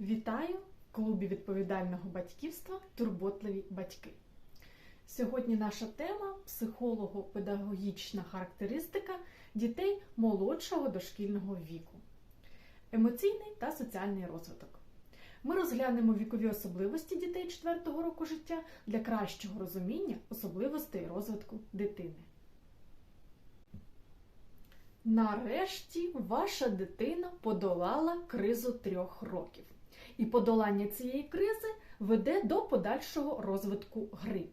Вітаю в клубі відповідального батьківства Турботливі батьки. Сьогодні наша тема психолого-педагогічна характеристика дітей молодшого дошкільного віку. Емоційний та соціальний розвиток. Ми розглянемо вікові особливості дітей 4 року життя для кращого розуміння особливостей розвитку дитини. Нарешті ваша дитина подолала кризу трьох років. І подолання цієї кризи веде до подальшого розвитку гри.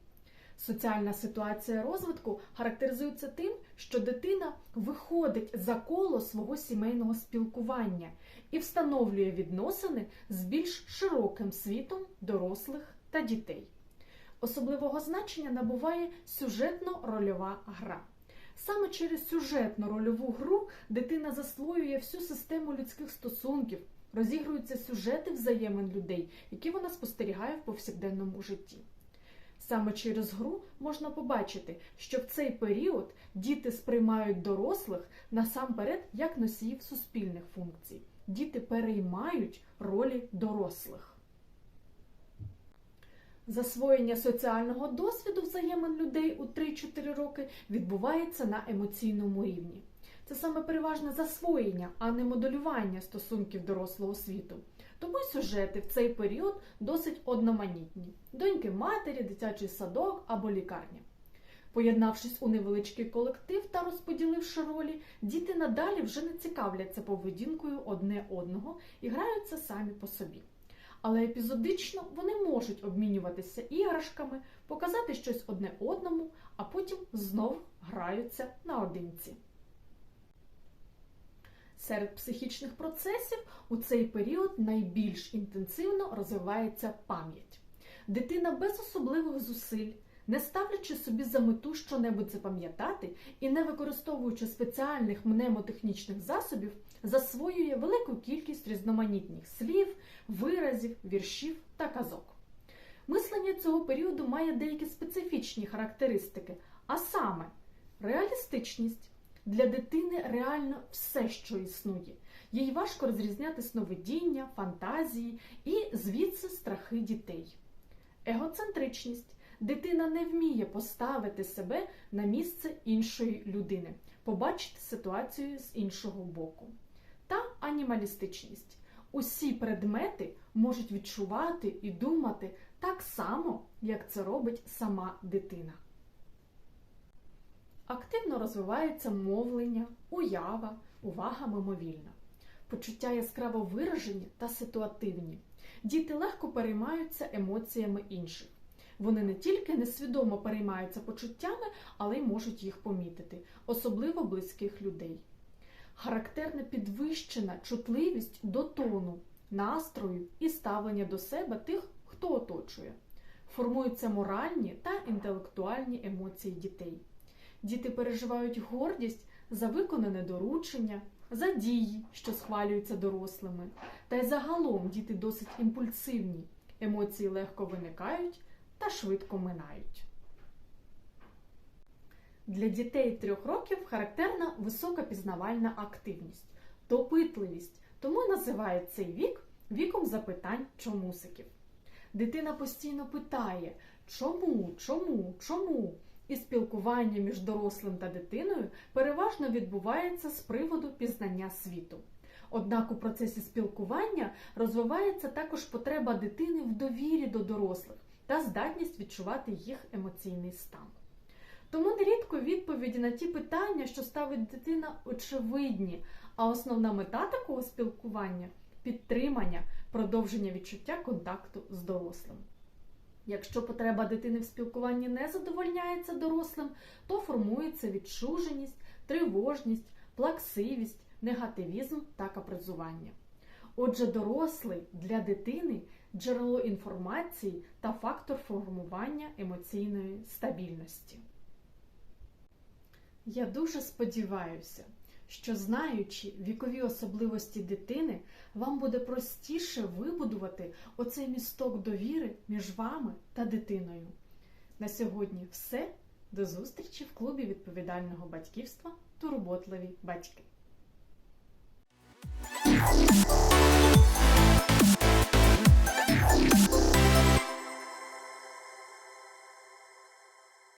Соціальна ситуація розвитку характеризується тим, що дитина виходить за коло свого сімейного спілкування і встановлює відносини з більш широким світом дорослих та дітей. Особливого значення набуває сюжетно-рольова гра. Саме через сюжетно-рольову гру дитина засвоює всю систему людських стосунків, розігруються сюжети взаємин людей, які вона спостерігає в повсякденному житті. Саме через гру можна побачити, що в цей період діти сприймають дорослих насамперед як носіїв суспільних функцій. Діти переймають ролі дорослих. Засвоєння соціального досвіду взаємин людей у 3-4 роки відбувається на емоційному рівні. Це саме переважне засвоєння, а не моделювання стосунків дорослого світу. Тому сюжети в цей період досить одноманітні: доньки матері, дитячий садок або лікарня. Поєднавшись у невеличкий колектив та розподіливши ролі, діти надалі вже не цікавляться поведінкою одне одного і граються самі по собі. Але епізодично вони можуть обмінюватися іграшками, показати щось одне одному, а потім знов граються наодинці. Серед психічних процесів у цей період найбільш інтенсивно розвивається пам'ять. Дитина без особливих зусиль, не ставлячи собі за мету щонебудь запам'ятати і не використовуючи спеціальних мнемотехнічних засобів, засвоює велику кількість різноманітних слів, виразів, віршів та казок. Мислення цього періоду має деякі специфічні характеристики, а саме реалістичність. Для дитини реально все, що існує. Їй важко розрізняти сновидіння, фантазії і звідси страхи дітей. Егоцентричність. Дитина не вміє поставити себе на місце іншої людини, побачити ситуацію з іншого боку. Та анімалістичність. Усі предмети можуть відчувати і думати так само, як це робить сама дитина. Активно розвивається мовлення, уява, увага мимовільна, почуття яскраво виражені та ситуативні. Діти легко переймаються емоціями інших. Вони не тільки несвідомо переймаються почуттями, але й можуть їх помітити, особливо близьких людей. Характерна підвищена чутливість до тону, настрою і ставлення до себе тих, хто оточує. Формуються моральні та інтелектуальні емоції дітей. Діти переживають гордість за виконане доручення, за дії, що схвалюються дорослими. Та й загалом діти досить імпульсивні, емоції легко виникають та швидко минають. Для дітей трьох років характерна висока пізнавальна активність, допитливість, тому називають цей вік віком запитань чомусиків. Дитина постійно питає, чому, чому, чому? І спілкування між дорослим та дитиною переважно відбувається з приводу пізнання світу. Однак у процесі спілкування розвивається також потреба дитини в довірі до дорослих та здатність відчувати їх емоційний стан. Тому нерідко відповіді на ті питання, що ставить дитина, очевидні, а основна мета такого спілкування підтримання, продовження відчуття контакту з дорослим. Якщо потреба дитини в спілкуванні не задовольняється дорослим, то формується відчуженість, тривожність, плаксивість, негативізм та капризування. Отже, дорослий для дитини джерело інформації та фактор формування емоційної стабільності. Я дуже сподіваюся, що знаючи вікові особливості дитини, вам буде простіше вибудувати оцей місток довіри між вами та дитиною. На сьогодні все. До зустрічі в клубі відповідального батьківства Турботливі батьки.